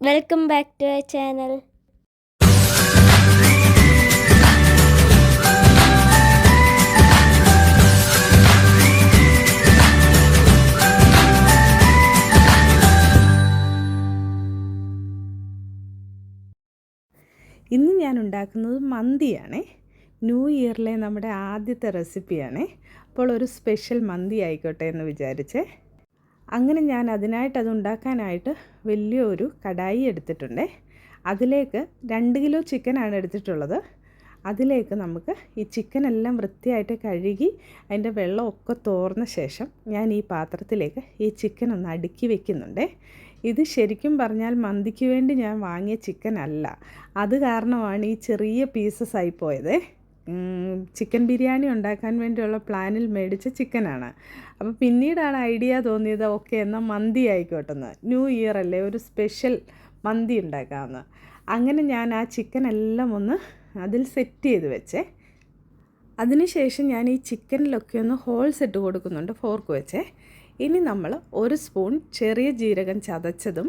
Welcome back to a channel ഇന്ന് ഞാൻ ഉണ്ടാക്കുന്നത് മന്തിയാണേ. ന്യൂ ഇയറിലെ നമ്മുടെ ആദ്യത്തെ റെസിപ്പിയാണേ അപ്പോൾ ഒരു സ്പെഷ്യൽ മന്തി ആയിക്കോട്ടെ എന്ന് വിചാരിച്ചേ. അങ്ങനെ ഞാൻ അതിനായിട്ട് അത് ഉണ്ടാക്കാനായിട്ട് വലിയൊരു കടായി എടുത്തിട്ടുണ്ട്. അതിലേക്ക് രണ്ട് കിലോ ചിക്കനാണ് എടുത്തിട്ടുള്ളത്. അതിലേക്ക് നമുക്ക് ഈ ചിക്കനെല്ലാം വൃത്തിയായിട്ട് കഴുകി അതിന്റെ വെള്ളമൊക്കെ തോർന്ന ശേഷം ഞാൻ ഈ പാത്രത്തിലേക്ക് ഈ ചിക്കൻ ഒന്ന് അടുക്കി വെക്കുന്നുണ്ടേ. ഇത് ശരിക്കും പറഞ്ഞാൽ മന്തിക്ക് വേണ്ടി ഞാൻ വാങ്ങിയ ചിക്കൻ അല്ല. അത് കാരണമാണ് ഈ ചെറിയ പീസസ് ആയി പോയത്. ചിക്കൻ ബിരിയാണി ഉണ്ടാക്കാൻ വേണ്ടിയുള്ള പ്ലാനിൽ മേടിച്ച ചിക്കനാണ്. അപ്പോൾ പിന്നീടാണ് ഐഡിയ തോന്നിയത് ഓക്കെ എന്നാൽ മന്തി ആയിക്കോട്ടെന്ന് ന്യൂ ഇയർ അല്ലേ ഒരു സ്പെഷ്യൽ മന്തി ഉണ്ടാക്കാമെന്ന് അങ്ങനെ ഞാൻ ആ ചിക്കൻ എല്ലാം ഒന്ന് അതിൽ സെറ്റ് ചെയ്ത് വെച്ചേ. അതിനുശേഷം ഞാൻ ഈ ചിക്കനിലൊക്കെ ഒന്ന് ഹോൾസ് ഇട്ട് കൊടുക്കുന്നുണ്ട് ഫോർക്ക് വെച്ചേ. ഇനി നമ്മൾ ഒരു സ്പൂൺ ചെറിയ ജീരകം ചതച്ചതും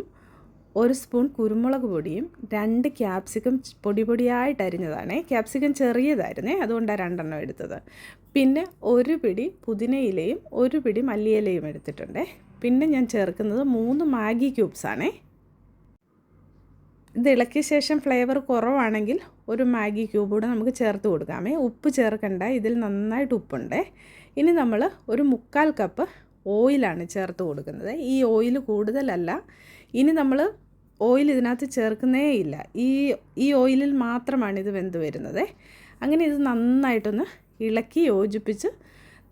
ഒരു സ്പൂൺ കുരുമുളക് പൊടിയും രണ്ട് ക്യാപ്സിക്കം പൊടി പൊടിയായിട്ട് അരിഞ്ഞതാണ്. ക്യാപ്സിക്കം ചെറിയതായിരുന്നേ അതുകൊണ്ടാണ് രണ്ടെണ്ണം എടുത്തത്. പിന്നെ ഒരു പിടി പുതിനയിലയും ഒരു പിടി മല്ലിയിലയും എടുത്തിട്ടുണ്ട്. പിന്നെ ഞാൻ ചേർക്കുന്നത് മൂന്ന് മാഗി ക്യൂബ്സാണേ. ഇത് ഇളക്കിയ ശേഷം ഫ്ലേവർ കുറവാണെങ്കിൽ ഒരു മാഗി ക്യൂബ് കൂടെ നമുക്ക് ചേർത്ത് കൊടുക്കാമേ. ഉപ്പ് ചേർക്കണ്ട ഇതിൽ നന്നായിട്ട് ഉപ്പുണ്ട്. ഇനി നമ്മൾ ഒരു മുക്കാൽ കപ്പ് ഓയിലാണ് ചേർത്ത് കൊടുക്കുന്നത്. ഈ ഓയിൽ കൂടുതലല്ല. ഇനി നമ്മൾ ഓയിൽ ഇതിനകത്ത് ചേർക്കുന്നേ ഇല്ല. ഈ ഈ ഓയിലിൽ മാത്രമാണ് ഇത് വെന്ത് വരുന്നത്. അങ്ങനെ ഇത് നന്നായിട്ടൊന്ന് ഇളക്കി യോജിപ്പിച്ച്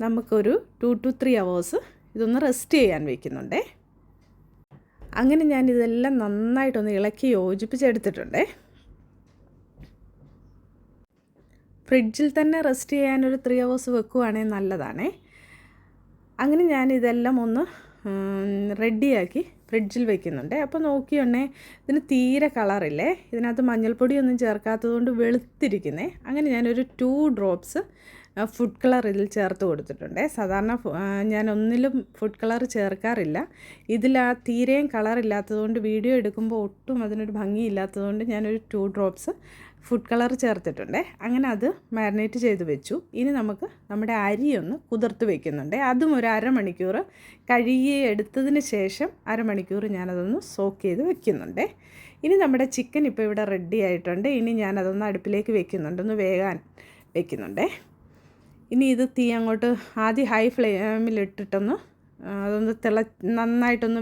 നമുക്കൊരു ടു ടു ത്രീ അവേഴ്സ് ഇതൊന്ന് റെസ്റ്റ് ചെയ്യാൻ വയ്ക്കുന്നുണ്ട് അങ്ങനെ ഞാൻ ഇതെല്ലാം നന്നായിട്ടൊന്ന് ഇളക്കി യോജിപ്പിച്ചെടുത്തിട്ടുണ്ടേ ഫ്രിഡ്ജിൽ തന്നെ റെസ്റ്റ് ചെയ്യാനൊരു ത്രീ അവേഴ്സ് വെക്കുവാണെങ്കിൽ നല്ലതാണേ. അങ്ങനെ ഞാൻ ഇതെല്ലാം ഒന്ന് റെഡിയാക്കി ഫ്രിഡ്ജിൽ വെക്കുന്നുണ്ട്. അപ്പോൾ നോക്കിയുണ്ടേ ഇതിന് തീരെ കളറില്ലേ? ഇതിനകത്ത് മഞ്ഞൾപ്പൊടിയൊന്നും ചേർക്കാത്തതുകൊണ്ട് വെളുത്തിരിക്കുന്നേ. അങ്ങനെ ഞാനൊരു ടു ഡ്രോപ്സ് ഫുഡ് കളർ ഇതിൽ ചേർത്ത് കൊടുത്തിട്ടുണ്ട്. സാധാരണ ഞാൻ ഒന്നിലും ഫുഡ് കളർ ചേർക്കാറില്ല. ഇതിൽ ആ തീരെയും കളറില്ലാത്തതുകൊണ്ട് വീഡിയോ എടുക്കുമ്പോൾ ഒട്ടും അതിനൊരു ഭംഗിയില്ലാത്തതുകൊണ്ട് ഞാനൊരു ടു ഡ്രോപ്സ് ഫുഡ് കളർ ചേർത്തിട്ടുണ്ട്. അങ്ങനെ അത് മാരിനേറ്റ് ചെയ്ത് വെച്ചു. ഇനി നമുക്ക് നമ്മുടെ അരി ഒന്ന് കുതിർത്ത് വെക്കുന്നുണ്ട്. അതും ഒരു അരമണിക്കൂർ കഴുകി എടുത്തതിന് ശേഷം അരമണിക്കൂർ ഞാനതൊന്ന് സോക്ക് ചെയ്ത് വെക്കുന്നുണ്ട്. ഇനി നമ്മുടെ ചിക്കൻ ഇപ്പോൾ ഇവിടെ റെഡി ആയിട്ടുണ്ട്. ഇനി ഞാനതൊന്ന് അടുപ്പിലേക്ക് വെക്കുന്നുണ്ട്. ഒന്ന് വേകാൻ വെക്കുന്നുണ്ട്. ഇനി ഇത് തീ അങ്ങോട്ട് ആദ്യം ഹൈ ഫ്ലെയിമിലിട്ടിട്ടൊന്ന് അതൊന്ന് തിള നന്നായിട്ടൊന്ന്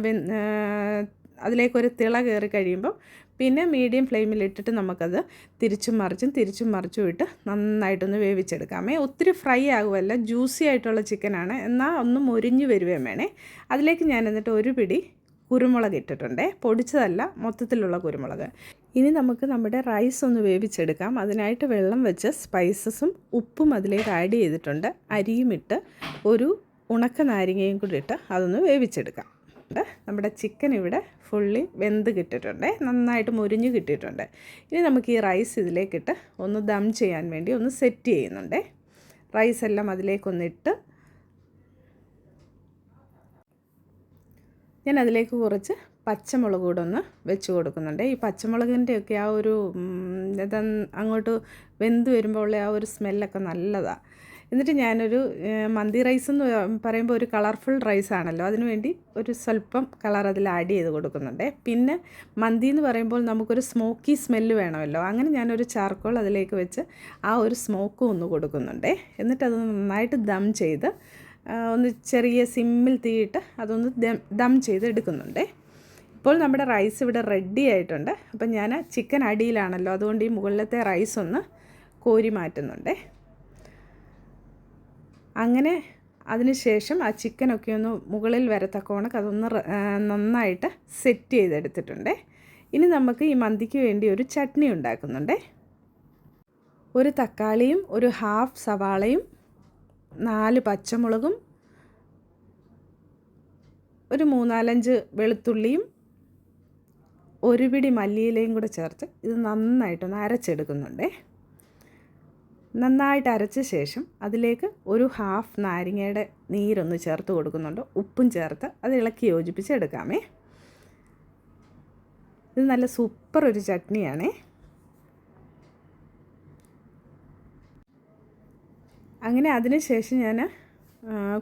അതിലേക്കൊരു തിള കയറി കഴിയുമ്പം പിന്നെ മീഡിയം ഫ്ലെയിമിലിട്ടിട്ട് നമുക്കത് തിരിച്ചും മറിച്ചും തിരിച്ചും മറിച്ചും ഇട്ട് നന്നായിട്ടൊന്ന് വേവിച്ചെടുക്കാമേ. ഒത്തിരി ഫ്രൈ ആകുമല്ല ജ്യൂസി ആയിട്ടുള്ള ചിക്കനാണ്. എന്നാൽ ഒന്ന് മുരിഞ്ഞു വരുവേം വേണേ. അതിലേക്ക് ഞാൻ എന്നിട്ട് ഒരു പിടി കുരുമുളക് ഇട്ടിട്ടുണ്ട്. പൊടിച്ചതല്ല മൊത്തത്തിലുള്ള കുരുമുളക്. ഇനി നമുക്ക് നമ്മുടെ റൈസ് ഒന്ന് വേവിച്ചെടുക്കാം. അതിനായിട്ട് വെള്ളം വെച്ച് സ്പൈസസും ഉപ്പും അതിലേക്ക് ആഡ് ചെയ്തിട്ടുണ്ട്. അരിയും ഇട്ട് ഒരു ഉണക്ക നാരങ്ങയും കൂടി ഇട്ട് അതൊന്ന് വേവിച്ചെടുക്കാം. നമ്മുടെ ചിക്കൻ ഇവിടെ ഫുള്ളി വെന്ത് കിട്ടിയിട്ടുണ്ട്. നന്നായിട്ട് മുരിഞ്ഞ് കിട്ടിയിട്ടുണ്ട്. ഇനി നമുക്ക് ഈ റൈസ് ഇതിലേക്കിട്ട് ഒന്ന് ദം ചെയ്യാൻ വേണ്ടി ഒന്ന് സെറ്റ് ചെയ്യുന്നുണ്ട്. റൈസ് എല്ലാം അതിലേക്കൊന്നിട്ട് ഞാൻ അതിലേക്ക് കുറച്ച് പച്ചമുളക് കൂടെ ഒന്ന് വെച്ച് കൊടുക്കുന്നുണ്ട്. ഈ പച്ചമുളകിന്റെയൊക്കെ ആ ഒരു അങ്ങോട്ട് വെന്ത് വരുമ്പോൾ ഉള്ള ആ ഒരു സ്മെല്ലൊക്കെ നല്ലതാണ് എന്നിട്ട് ഞാനൊരു മന്തി റൈസ് എന്ന് പറയുമ്പോൾ ഒരു കളർഫുൾ റൈസ് ആണല്ലോ. അതിനുവേണ്ടി ഒരു സ്വല്പം കളർ അതിൽ ആഡ് ചെയ്ത് കൊടുക്കുന്നുണ്ട്. പിന്നെ മന്തി എന്ന് പറയുമ്പോൾ നമുക്കൊരു സ്മോക്കി സ്മെല്ല് വേണമല്ലോ. അങ്ങനെ ഞാനൊരു ചാർക്കോൾ അതിലേക്ക് വെച്ച് ആ ഒരു സ്മോക്കും ഒന്ന് കൊടുക്കുന്നുണ്ട്. എന്നിട്ട് അത് നന്നായിട്ട് ദം ചെയ്ത് ഒന്ന് ചെറിയ സിമ്മിൽ തീയിട്ട് അതൊന്ന് ദം ദം ചെയ്ത് എടുക്കുന്നുണ്ട്. ഇപ്പോൾ നമ്മുടെ റൈസ് ഇവിടെ റെഡി ആയിട്ടുണ്ട്. അപ്പം ഞാൻ ചിക്കൻ അടിയിലാണല്ലോ. അതുകൊണ്ട് ഈ മുകളിലത്തെ റൈസ് ഒന്ന് കോരി മാറ്റുന്നുണ്ട്. അങ്ങനെ അതിനുശേഷം ആ ചിക്കനൊക്കെ ഒന്ന് മുകളിൽ വരത്തക്കവണക്ക് അതൊന്ന് നന്നായിട്ട് സെറ്റ് ചെയ്തെടുത്തിട്ടുണ്ട്. ഇനി നമുക്ക് ഈ മന്തിക്ക് വേണ്ടി ഒരു ചട്നി ഉണ്ടാക്കുന്നുണ്ട്. ഒരു തക്കാളിയും ഒരു ഹാഫ് സവാളയും നാല് പച്ചമുളകും ഒരു മൂന്നാലഞ്ച് വെളുത്തുള്ളിയും ഒരു പിടി മല്ലിയിലയും കൂടെ ചേർത്ത് ഇത് നന്നായിട്ടൊന്ന് അരച്ചെടുക്കുന്നുണ്ടേ. നന്നായിട്ട് അരച്ച ശേഷം അതിലേക്ക് ഒരു ഹാഫ് നാരങ്ങയുടെ നീരൊന്ന് ചേർത്ത് കൊടുക്കുന്നുണ്ട്. ഉപ്പും ചേർത്ത് അത് ഇളക്കി യോജിപ്പിച്ച് എടുക്കാമേ. ഇത് നല്ല സൂപ്പർ ഒരു ചട്നിയാണേ. അങ്ങനെ അതിന് ശേഷം ഞാൻ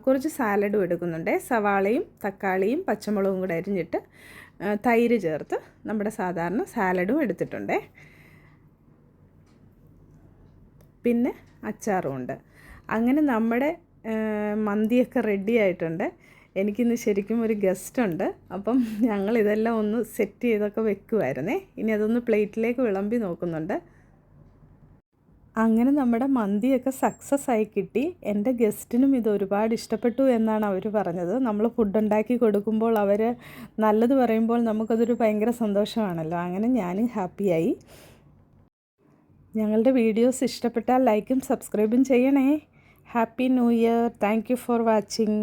കുറച്ച് സാലഡും എടുക്കുന്നുണ്ട്. സവാളയും തക്കാളിയും പച്ചമുളകും കൂടെ അരിഞ്ഞിട്ട് തൈര് ചേർത്ത് നമ്മുടെ സാധാരണ സാലഡും എടുത്തിട്ടുണ്ട്. പിന്നെ അച്ചാറും ഉണ്ട്. അങ്ങനെ നമ്മുടെ മന്തിയൊക്കെ റെഡി ആയിട്ടുണ്ട്. എനിക്കിന്ന് ശരിക്കും ഒരു ഗസ്റ്റ് ഉണ്ട്. അപ്പം ഞങ്ങൾ ഇതെല്ലാം ഒന്ന് സെറ്റ് ചെയ്തൊക്കെ വെക്കുമായിരുന്നേ ഇനി അതൊന്ന് പ്ലേറ്റിലേക്ക് വിളമ്പി നോക്കുന്നുണ്ട്. അങ്ങനെ നമ്മുടെ മന്തിയൊക്കെ സക്സസ് ആയി കിട്ടി. എന്റെ ഗസ്റ്റിനും ഇത് ഒരുപാട് ഇഷ്ടപ്പെട്ടു എന്നാണ് അവർ പറഞ്ഞത്. നമ്മൾ ഫുഡ് ഉണ്ടാക്കി കൊടുക്കുമ്പോൾ അവർ നല്ലത് പറയുമ്പോൾ നമുക്കതൊരു ഭയങ്കര സന്തോഷമാണല്ലോ. അങ്ങനെ ഞാനും ഹാപ്പിയായി ഞങ്ങളുടെ വീഡിയോസ് ഇഷ്ടപ്പെട്ടാൽ ലൈക്കും സബ്സ്ക്രൈബും ചെയ്യണേ. Happy new year. Thank for watching.